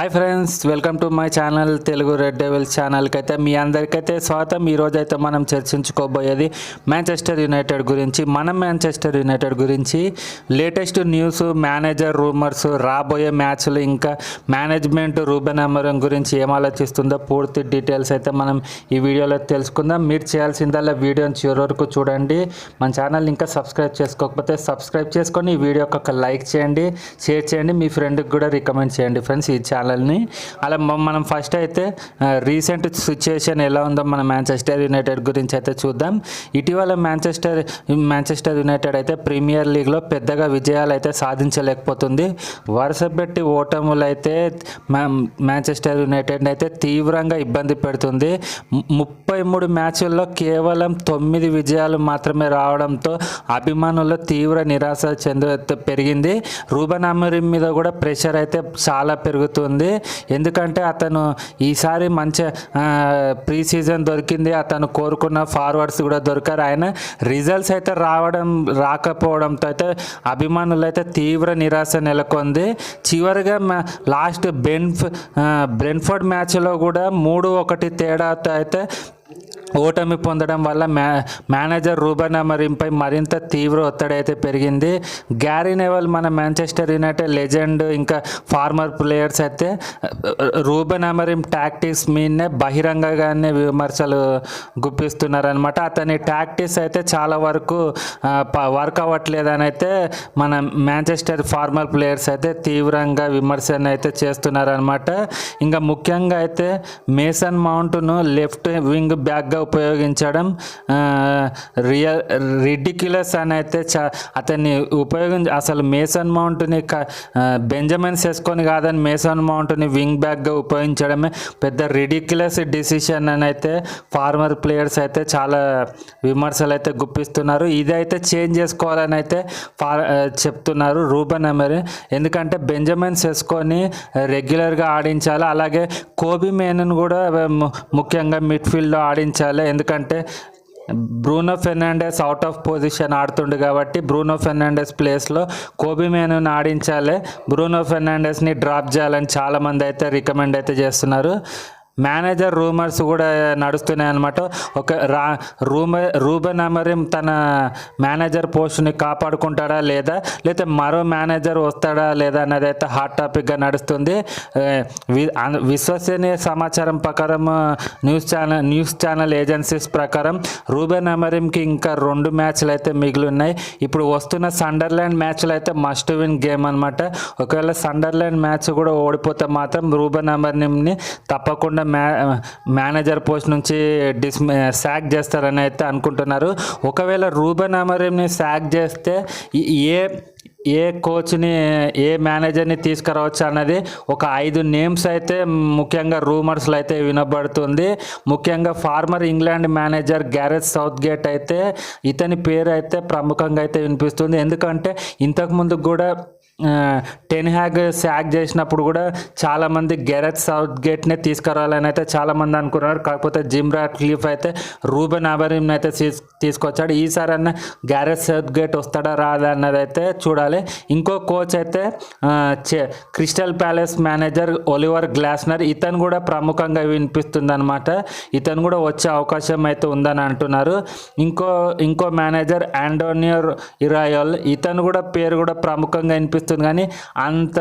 Hi friends welcome to my channel Telugu Red Devils ఛానల్కి అయితే మీ అందరికైతే స్వాగతం. ఈరోజైతే అయితే మనం చర్చించుకోబోయేది మ్యాంచెస్టర్ యునైటెడ్ గురించి. మనం మ్యాంచెస్టర్ యునైటెడ్ గురించి లేటెస్ట్ న్యూస్ మేనేజర్ రూమర్స్ రాబోయే మ్యాచ్లు ఇంకా మేనేజ్మెంట్ రూబెన్ అమరం గురించి ఏం ఆలోచిస్తుందో పూర్తి డీటెయిల్స్ అయితే మనం ఈ వీడియోలో తెలుసుకుందాం. మీరు చేయాల్సిందల్లా వీడియోని చివరి వరకు చూడండి. మన ఛానల్ ఇంకా సబ్స్క్రైబ్ చేసుకోకపోతే సబ్స్క్రైబ్ చేసుకొని ఈ వీడియోకి ఒక లైక్ చేయండి. షేర్ చేయండి. మీ ఫ్రెండ్కి కూడా రికమెండ్ చేయండి. ఫ్రెండ్స్ ఈ ఛానల్ ఛానల్ని అలా మనం ఫస్ట్ అయితే రీసెంట్ సిచ్యుయేషన్ ఎలా ఉందో మన మ్యాంచెస్టర్ యునైటెడ్ గురించి అయితే చూద్దాం. ఇటీవల మ్యాంచెస్టర్ మ్యాంచెస్టర్ యునైటెడ్ అయితే ప్రీమియర్ లీగ్లో పెద్దగా విజయాలు అయితే సాధించలేకపోతుంది. వరుస పెట్టి ఓటములు అయితే మ్యాంచెస్టర్ యునైటెడ్ అయితే తీవ్రంగా ఇబ్బంది పెడుతుంది. ముప్పై మూడు మ్యాచ్ల్లో కేవలం తొమ్మిది విజయాలు మాత్రమే రావడంతో అభిమానుల్లో తీవ్ర నిరాశ చెందు పెరిగింది. రూబన్ అమరీం మీద కూడా ప్రెషర్ అయితే చాలా పెరుగుతుంది. ఎందుకంటే అతను ఈసారి మంచి ప్రీ సీజన్ దొరికింది. అతను కోరుకున్న ఫార్వర్డ్స్ కూడా దొరికారు. ఆయన రిజల్ట్స్ అయితే రావడం రాకపోవడంతో అయితే అభిమానులు అయితే తీవ్ర నిరాశ నెలకొంది. చివరిగా మా- లాస్ట్ బెన్ఫ్ బ్రెన్ఫర్డ్ మ్యాచ్లో కూడా మూడు ఒకటి తేడాతో అయితే ఓటమి పొందడం వల్ల మ్యా మేనేజర్ రూబన్ అమరింపై మరింత తీవ్ర ఒత్తిడి అయితే పెరిగింది. గ్యారీ నెవల్ మన మాంచెస్టర్ యునైటెడ్ లెజెండ్ ఇంకా ఫార్మర్ ప్లేయర్స్ అయితే రూబన్ అమరిం టాక్టిక్స్ మీదనే బహిరంగంగానే విమర్శలు గుప్పిస్తున్నారనమాట అతని టాక్టిక్స్ అయితే చాలా వరకు వర్క్ అవ్వట్లేదని అయితే మన మాంచెస్టర్ ఫార్మర్ ప్లేయర్స్ అయితే తీవ్రంగా విమర్శను అయితే చేస్తున్నారనమాట ఇంకా ముఖ్యంగా అయితే మేసన్ మౌంట్ను లెఫ్ట్ వింగ్ బ్యాక్గా ఉపయోగించడం రియల్ రిడిక్యులస్ అని అయితే చ అతన్ని ఉపయోగించ అసలు మేసన్ మౌంట్ని క బెంజమిన్ సెస్కొని కాదని మేసన్ మౌంట్ని వింగ్ బ్యాక్గా ఉపయోగించడమే పెద్ద రిడిక్యులస్ డిసిషన్ అని అయితే ఫార్మర్ ప్లేయర్స్ అయితే చాలా విమర్శలు అయితే గుప్పిస్తున్నారు. ఇదైతే చేంజ్ చేసుకోవాలని అయితే ఫార్ చెప్తున్నారు రూబన్ అమెరి. ఎందుకంటే బెంజమిన్ సెస్కొని రెగ్యులర్గా ఆడించాలి. అలాగే కోబీ మేనన్ కూడా ము- ముఖ్యంగా మిడ్ఫీల్డ్లో ఆడించాలి. ఎందుకంటే Bruno Fernandes out of position ఆడుతుండు కాబట్టి బ్రూనో ఫెర్నాండెస్ ప్లేస్లో కోబీ మేనుని ఆడించాలి. బ్రూనో ఫెర్నాండెస్ని డ్రాప్ చేయాలని చాలామంది అయితే రికమెండ్ అయితే చేస్తున్నారు. మేనేజర్ రూమర్స్ కూడా నడుస్తున్నాయి అనమాట ఒక రా రూమ రూబెన్ అమరిం తన మేనేజర్ పోస్ట్ని కాపాడుకుంటాడా లేదా? లేకపోతే మరో మేనేజర్ వస్తాడా లేదా అనేది అయితే హాట్ టాపిక్గా నడుస్తుంది. విశ్వసనీయ సమాచారం ప్రకారం news channel news channel agencies ప్రకారం రూబెన్ అమరింకి ఇంకా రెండు మ్యాచ్లు అయితే మిగిలి ఉన్నాయి ఇప్పుడు వస్తున్న సండర్లాండ్ మ్యాచ్లు అయితే మస్ట్ విన్ గేమ్ అనమాట ఒకవేళ సండర్లాండ్ మ్యాచ్ కూడా ఓడిపోతే మాత్రం రూబెన్ అమర్నింని తప్పకుండా మ్యా మేనేజర్ పోస్ట్ నుంచి డిస్ శాక్ చేస్తారని అయితే అనుకుంటున్నారు. ఒకవేళ రూబెన్ అమరింని శాక్ చేస్తే ఏ ఏ కోచ్ని ఏ మేనేజర్ని తీసుకురావచ్చు అన్నది ఒక ఐదు నేమ్స్ అయితే ముఖ్యంగా రూమర్స్లో అయితే వినబడుతుంది. ముఖ్యంగా former England manager Gareth Southgate అయితే ఇతని పేరు అయితే ప్రముఖంగా అయితే వినిపిస్తుంది. ఎందుకంటే ఇంతకుముందు కూడా టెన్ హ్యాగ్ శాక్ చేసినప్పుడు కూడా చాలామంది గెరెత్ సౌత్ గేట్నే తీసుకురావాలని అయితే చాలామంది అనుకున్నారు. కాకపోతే జిమ్ క్లీఫ్ అయితే రూబెన్ అబరిమ్ని అయితే తీస్- తీసుకొచ్చాడు. ఈసారి అన్న గ్యారెత్ సౌత్ గేట్ వస్తాడా రాదా అన్నది అయితే చూడాలి. ఇంకో కోచ్ అయితే చె- Crystal Palace manager Oliver Glasner ఇతను కూడా ప్రముఖంగా వినిపిస్తుంది అనమాట ఇతను కూడా వచ్చే అవకాశం అయితే ఉందని అంటున్నారు. ఇంకో ఇంకో మేనేజర్ ఆంటోనియో ఇరాయోల్ ఇతను కూడా పేరు కూడా ప్రముఖంగా వినిపిస్తుంది కానీ అంత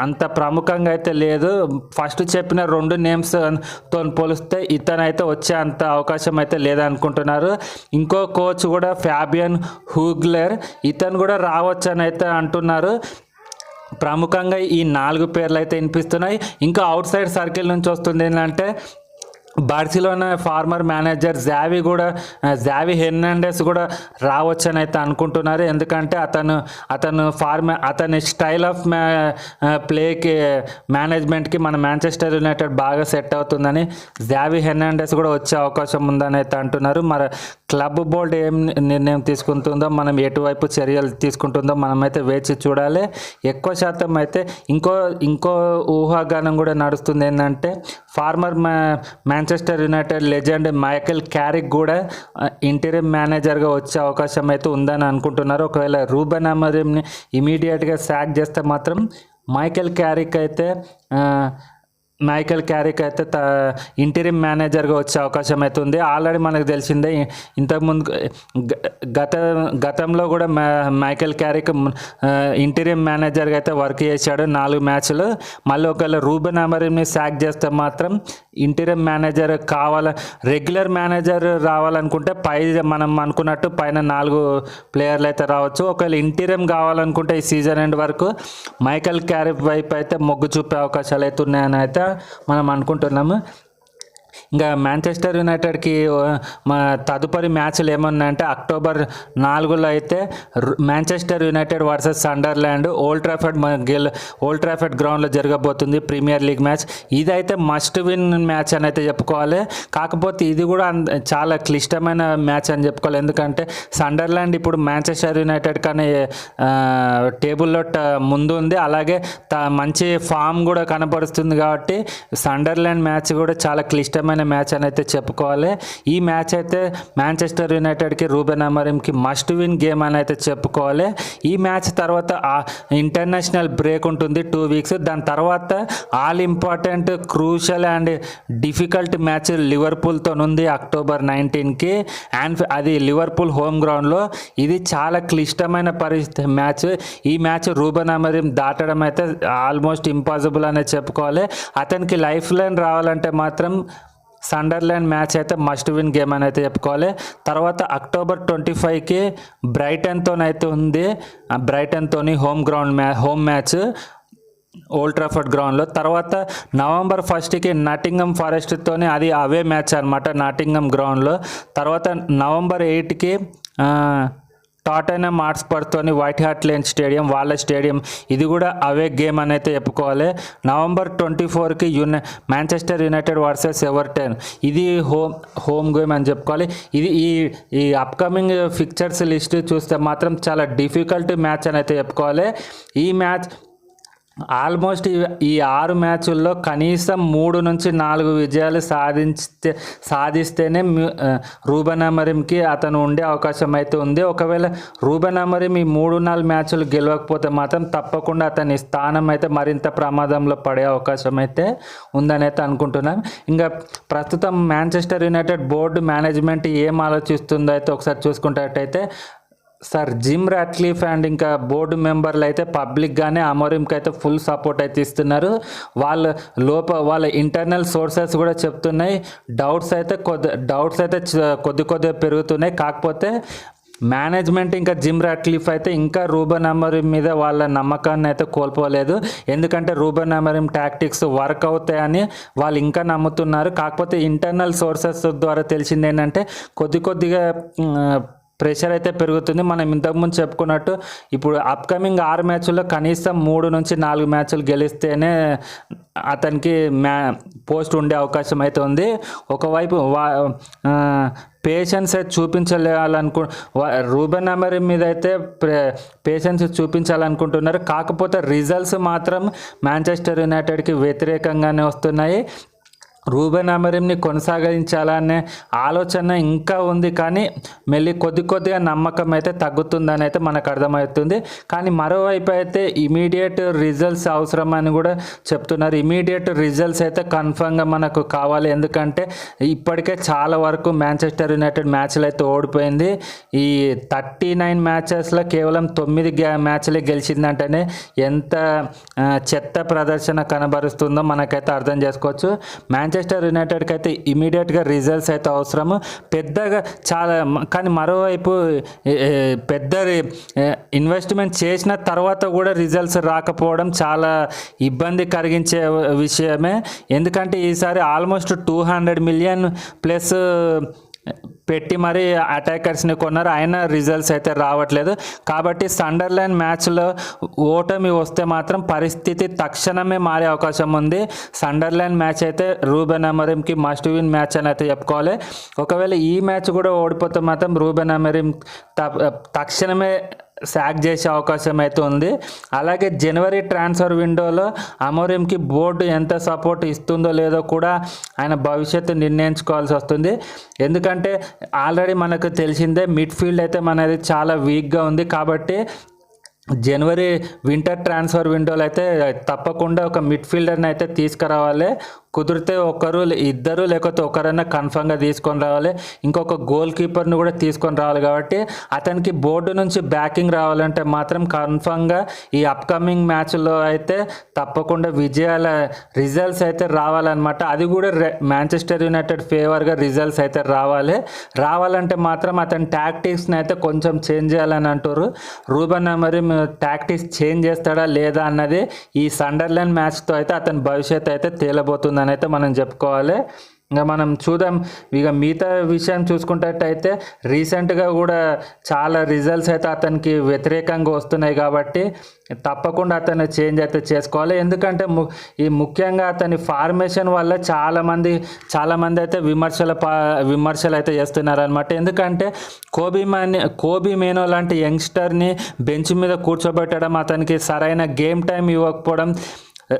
అంత ప్రముఖంగా అయితే లేదు. ఫస్ట్ చెప్పిన రెండు నేమ్స్తో పోలిస్తే ఇతనైతే వచ్చే అంత అవకాశం అయితే లేదనుకుంటున్నారు. ఇంకో కోచ్ కూడా ఫ్యాబియన్ హూగ్లర్. ఇతను కూడా రావచ్చు అని అయితే అంటున్నారు. ప్రముఖంగా ఈ నాలుగు పేర్లు అయితే వినిపిస్తున్నాయి. ఇంకా అవుట్ సైడ్ సర్కిల్ నుంచి వస్తుంది ఏంటంటే బార్సిలోనా ఫార్మర్ మేనేజర్ జావి కూడా జావి హెర్నాండెస్ కూడా రావచ్చని అయితే అనుకుంటున్నారు. ఎందుకంటే అతను అతను ఫార్మ అతని స్టైల్ ఆఫ్ మ్యా ప్లేకి మేనేజ్మెంట్కి మన మాంచెస్టర్ యునైటెడ్ బాగా సెట్ అవుతుందని జావి హెర్నాండెస్ కూడా వచ్చే అవకాశం ఉందని అయితే అంటున్నారు. మరి క్లబ్ బోర్డు ఏం నిర్ణయం తీసుకుంటుందో మనం ఎటువైపు చర్యలు తీసుకుంటుందో మనమైతే వేచి చూడాలి. ఎక్కువ శాతం అయితే ఇంకో ఇంకో ఊహాగానం కూడా నడుస్తుంది ఏంటంటే ఫార్మర్ మ్యా Manchester United legend Michael Carrick కూడా ఇంటీరియర్ మేనేజర్గా వచ్చే అవకాశం అయితే ఉందని అనుకుంటున్నారు. ఒకవేళ రూబెన్ అమరీమ్ని ఇమీడియట్గా సాక్ చేస్తే మాత్రం మైకెల్ క్యారిక్ అయితే మైకెల్ క్యారిక్ అయితే త ఇంటీరియం మేనేజర్గా వచ్చే అవకాశం అయితే ఉంది. ఆల్రెడీ మనకు తెలిసిందే ఇంతకుముందు గత గతంలో కూడా మా మైకెల్ క్యారిక్ ఇంటీరియం మేనేజర్గా అయితే వర్క్ చేశాడు నాలుగు మ్యాచ్లు. మళ్ళీ ఒకవేళ రూబెన్ అమరీని శాక్ చేస్తే మాత్రం ఇంటీరియం మేనేజర్ కావాల రెగ్యులర్ మేనేజర్ రావాలనుకుంటే పై మనం అనుకున్నట్టు పైన నాలుగు ప్లేయర్లు అయితే రావచ్చు. ఒకవేళ ఇంటీరియం కావాలనుకుంటే ఈ సీజన్ ఎండ్ వరకు మైకల్ క్యారిక్ వైపు అయితే మొగ్గు చూపే అవకాశాలు అయితే ఉన్నాయని అయితే మనం అనుకుంటున్నాము. ఇంకా మాంచెస్టర్ యునైటెడ్కి మా తదుపరి మ్యాచ్లు ఏమన్నాయంటే అక్టోబర్ నాలుగులో అయితే Manchester United versus Sunderland Old Trafford గెల్ Old Trafford గ్రౌండ్లో జరగబోతుంది ప్రీమియర్ లీగ్ మ్యాచ్. ఇదైతే మస్ట్ విన్ మ్యాచ్ అని అయితే చెప్పుకోవాలి. కాకపోతే ఇది కూడా అంద- చాలా క్లిష్టమైన మ్యాచ్ అని చెప్పుకోవాలి. ఎందుకంటే సండర్లాండ్ ఇప్పుడు మాంచెస్టర్ యునైటెడ్ కానీ టేబుల్లో ముందు ఉంది. అలాగే త- మంచి ఫామ్ కూడా కనపరుస్తుంది కాబట్టి సండర్లాండ్ మ్యాచ్ కూడా చాలా క్లిష్టమైన మ్యాచ్ అని అయితే చెప్పుకోవాలి. ఈ మ్యాచ్ అయితే మాంచెస్టర్ యునైటెడ్కి రూబెన్ అమరింకి మస్ట్ విన్ గేమ్ అని అయితే చెప్పుకోవాలి. ఈ మ్యాచ్ తర్వాత ఇంటర్నేషనల్ బ్రేక్ ఉంటుంది టూ వీక్స్. దాని తర్వాత all important crucial and difficult match లివర్పూల్తో ఉంది అక్టోబర్ నైన్టీన్కి. అండ్ అది లివర్పూల్ హోమ్ గ్రౌండ్లో. ఇది చాలా క్లిష్టమైన పరిస్థితి మ్యాచ్. ఈ మ్యాచ్ రూబన్ అమరిం దాటడం అయితే ఆల్మోస్ట్ ఇంపాసిబుల్ అనే చెప్పుకోవాలి. అతనికి లైఫ్ లైన్ రావాలంటే మాత్రం సండర్లాండ్ మ్యాచ్ అయితే మస్ట్ విన్ గేమ్ అని అయితే చెప్పుకోవాలి. తర్వాత అక్టోబర్ ట్వంటీ ఫైవ్కి బ్రైటన్తో అయితే ఉంది. ఆ బ్రైటన్తోని హోమ్ గ్రౌండ్ మ్యా హోమ్ మ్యాచ్ ఓల్డ్ ట్రాఫర్డ్ గ్రౌండ్లో తర్వాత నవంబర్ ఫస్ట్కి నటింగమ్ ఫారెస్ట్తోని అది అవే మ్యాచ్ అనమాట నాటింగమ్ గ్రౌండ్లో తర్వాత నవంబర్ ఎయిట్కి టాటైనమ్ హాట్స్పర్తోని వైట్ హార్ట్ లేన్ స్టేడియం వాళ్ళ స్టేడియం. ఇది కూడా అవే గేమ్ అని అయితే చెప్పుకోవాలి. నవంబర్ ట్వంటీ ఫోర్కి uni Manchester United versus Everton ఇది హోమ్ హోమ్ గేమ్ అని చెప్పుకోవాలి. ఇది ఈ ఈ అప్కమింగ్ ఫిక్చర్స్ లిస్ట్ చూస్తే మాత్రం చాలా డిఫికల్ట్ మ్యాచ్ అని అయితే చెప్పుకోవాలి. ఈ మ్యాచ్ ఆల్మోస్ట్ ఈ- ఈ ఆరు మ్యాచ్ల్లో కనీసం మూడు నుంచి నాలుగు విజయాలు సాధించితే సాధిస్తేనే మ్యూ- రూబెన్ అమరింకి అతను ఉండే అవకాశం అయితే ఉంది. ఒకవేళ రూబెన్ అమరిం ఈ మూడు నాలుగు మ్యాచ్లు గెలవకపోతే మాత్రం తప్పకుండా అతని స్థానం అయితే మరింత ప్రమాదంలో పడే అవకాశం అయితే ఉందని అయితే అనుకుంటున్నాం. ఇంకా ప్రస్తుతం మాంచెస్టర్ యునైటెడ్ బోర్డు మేనేజ్మెంట్ ఏం ఆలోచిస్తుందో అయితే ఒకసారి చూసుకున్నట్టయితే సార్ జిమ్ రాట్లీఫ్ అండ్ ఇంకా బోర్డు మెంబర్లు అయితే పబ్లిక్గానే అమోరింకి అయితే ఫుల్ సపోర్ట్ అయితే ఇస్తున్నారు. వాళ్ళ లోప వాళ్ళ ఇంటర్నల్ సోర్సెస్ కూడా చెప్తున్నాయి. డౌట్స్ అయితే కొద్ది డౌట్స్ అయితే కొద్ది కొద్దిగా పెరుగుతున్నాయి. కాకపోతే మేనేజ్మెంట్ ఇంకా జిమ్ రాట్లీఫ్ అయితే ఇంకా రూబన్ అమరిం మీద వాళ్ళ నమ్మకాన్ని అయితే కోల్పోలేదు. ఎందుకంటే రూబన్ అమరిం టాక్టిక్స్ వర్క్ అవుతాయని వాళ్ళు ఇంకా నమ్ముతున్నారు. కాకపోతే ఇంటర్నల్ సోర్సెస్ ద్వారా తెలిసింది ఏంటంటే కొద్ది కొద్దిగా ప్రెషర్ అయితే పెరుగుతుంది. మనం ఇంతకుముందు చెప్పుకున్నట్టు ఇప్పుడు అప్కమింగ్ ఆరు మ్యాచ్ల్లో కనీసం మూడు నుంచి నాలుగు మ్యాచ్లు గెలిస్తేనే అతనికి మ్యా పోస్ట్ ఉండే అవకాశం అయితే ఉంది. ఒకవైపు వా పేషెన్స్ అయితే చూపించలేయాలనుకు రూబెన్ అమరి మీద అయితే పేషెన్స్ చూపించాలనుకుంటున్నారు. కాకపోతే రిజల్ట్స్ మాత్రం మాంచెస్టర్ యునైటెడ్కి వ్యతిరేకంగానే వస్తున్నాయి. రూబెన్ అమరీంని కొనసాగించాలనే ఆలోచన ఇంకా ఉంది కానీ మళ్ళీ కొద్ది కొద్దిగా నమ్మకం అయితే తగ్గుతుందని అయితే మనకు అర్థమవుతుంది. కానీ మరోవైపు అయితే ఇమీడియట్ రిజల్ట్స్ అవసరం అని కూడా చెప్తున్నారు. ఇమీడియట్ రిజల్ట్స్ అయితే కన్ఫర్మ్గా మనకు కావాలి. ఎందుకంటే ఇప్పటికే చాలా వరకు మ్యాంచెస్టర్ యునైటెడ్ మ్యాచ్లు అయితే ఓడిపోయింది. ఈ థర్టీ నైన్ మ్యాచెస్లో కేవలం తొమ్మిది గ్యా మ్యాచ్లే గెలిచిందంటేనే ఎంత చెత్త ప్రదర్శన కనబరుస్తుందో మనకైతే అర్థం చేసుకోవచ్చు. మాంచెస్టర్ యునైటెడ్కి అయితే ఇమీడియట్గా రిజల్ట్స్ అయితే అవసరము పెద్దగా చాలా కానీ మరోవైపు పెద్ద ఇన్వెస్ట్మెంట్ చేసిన తర్వాత కూడా రిజల్ట్స్ రాకపోవడం చాలా ఇబ్బంది కలిగించే విషయమే. ఎందుకంటే ఈసారి almost two hundred million plus పెట్టి మరి అటాకర్స్ని కొన్నారు. అయినా రిజల్ట్స్ అయితే రావట్లేదు. కాబట్టి సండర్లాండ్ మ్యాచ్లో ఓటమి వస్తే మాత్రం పరిస్థితి తక్షణమే మారే అవకాశం ఉంది. సండర్లాండ్ మ్యాచ్ అయితే రూబెన్ అమరీంకి మస్ట్ విన్ మ్యాచ్ అని అయితే చెప్పుకోవాలి. ఒకవేళ ఈ మ్యాచ్ కూడా ఓడిపోతే మాత్రం రూబెన్ అమరీం త- తక్షణమే శాక్ చేసే అవకాశం అయితే ఉంది. అలాగే జనవరి ట్రాన్స్ఫర్ విండోలో అమోరింకి బోర్డు ఎంత సపోర్ట్ ఇస్తుందో లేదో కూడా ఆయన భవిష్యత్తు నిర్ణయించుకోవాల్సి వస్తుంది. ఎందుకంటే ఆల్రెడీ మనకు తెలిసిందే మిడ్ఫీల్డ్ అయితే మనది చాలా వీక్గా ఉంది కాబట్టి జనవరి వింటర్ ట్రాన్స్ఫర్ విండోలో అయితే తప్పకుండా ఒక మిడ్ఫీల్డర్ని అయితే తీసుకురావాలి. కుదిరితే ఒకరు ఇద్దరు లేకపోతే ఒకరైనా కన్ఫర్మ్గా తీసుకొని రావాలి. ఇంకొక గోల్ కీపర్ని కూడా తీసుకొని రావాలి కాబట్టి అతనికి బోర్డు నుంచి బ్యాకింగ్ రావాలంటే మాత్రం కన్ఫర్మ్గా ఈ అప్కమింగ్ మ్యాచ్లో అయితే తప్పకుండా విజయాల రిజల్ట్స్ అయితే రావాలన్నమాట. అది కూడా మాంచెస్టర్ యునైటెడ్ ఫేవర్గా రిజల్ట్స్ అయితే రావాలి. రావాలంటే మాత్రం అతని టాక్టిక్స్ని అయితే కొంచెం చేంజ్ చేయాలని అంటారు రూబన్ మరి టాక్టిక్స్ చేంజ్ చేస్తాడా లేదా అన్నది ఈ సండర్లాండ్ మ్యాచ్తో అయితే అతని భవిష్యత్తు అయితే అని అయితే మనం చెప్పుకోవాలి. ఇంకా మనం చూద్దాం. ఇక మిగతా విషయం చూసుకున్నట్టయితే రీసెంట్గా కూడా చాలా రిజల్ట్స్ అయితే అతనికి వ్యతిరేకంగా వస్తున్నాయి కాబట్టి తప్పకుండా అతను చేంజ్ అయితే చేసుకోవాలి. ఎందుకంటే ము ఈ ముఖ్యంగా అతని ఫార్మేషన్ వల్ల చాలామంది చాలామంది అయితే విమర్శల పా విమర్శలు అయితే చేస్తున్నారు అనమాట ఎందుకంటే కోబీ మాని కోబీ మేనో లాంటి యంగ్స్టర్ని బెంచ్ మీద కూర్చోబెట్టడం అతనికి సరైన గేమ్ టైం ఇవ్వకపోవడం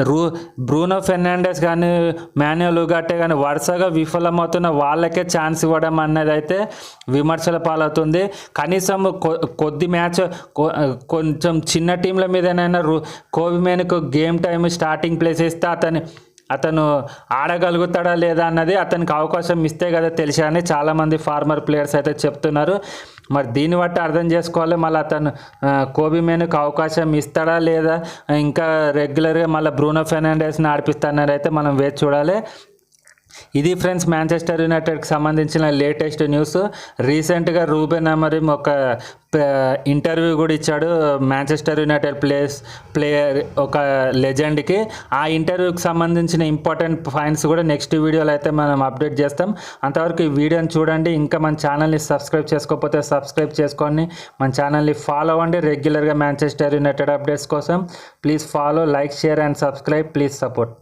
రూ బ్రూనో ఫెర్నాండెస్ కానీ మాన్యువల్ ఉగాటే కానీ వరుసగా విఫలమవుతున్న వాళ్ళకే ఛాన్స్ ఇవ్వడం అన్నది అయితే విమర్శల పాలవుతుంది. కనీసం కొ- కొద్ది మ్యాచ్ కొ- కొంచెం చిన్న టీంల మీదనైనా రూ కోవిమేన్కు గేమ్ టైం స్టార్టింగ్ ప్లేస్ ఇస్తే అతని అతను ఆడగలుగుతాడా లేదా అన్నది అతనికి అవకాశం ఇస్తే కదా తెలిసా అని చాలామంది ఫార్మర్ ప్లేయర్స్ అయితే చెప్తున్నారు. మరి దీన్ని బట్టి అర్థం చేసుకోవాలి. మళ్ళీ అతను కోబి కోబీ మేనుకు అవకాశం ఇస్తాడా లేదా? ఇంకా రెగ్యులర్గా మళ్ళీ బ్రూనో ఫెర్నాండెస్ని ఆడిపిస్తానని అయితే మనం వేచి చూడాలి. ఇది ఫ్రెండ్స్ మాంచెస్టర్ యునైటెడ్కి సంబంధించిన లేటెస్ట్ న్యూస్. రీసెంట్గా రూబెన్ అమరిమ్ ఒక ఇంటర్వ్యూ కూడా ఇచ్చాడు. మాంచెస్టర్ యునైటెడ్ ప్లేస్ ప్లేయర్ ఒక లెజెండ్కి. ఆ ఇంటర్వ్యూకి సంబంధించిన ఇంపార్టెంట్ పాయింట్స్ కూడా నెక్స్ట్ వీడియోలో అయితే మనం అప్డేట్ చేస్తాం. అంతవరకు ఈ వీడియోని చూడండి. ఇంకా మన ఛానల్ని సబ్స్క్రైబ్ చేసుకోకపోతే సబ్స్క్రైబ్ చేసుకోండి. మన ఛానల్ని ఫాలో అవ్వండి. రెగ్యులర్గా మాంచెస్టర్ యునైటెడ్ అప్డేట్స్ కోసం please follow like share and subscribe. Please support.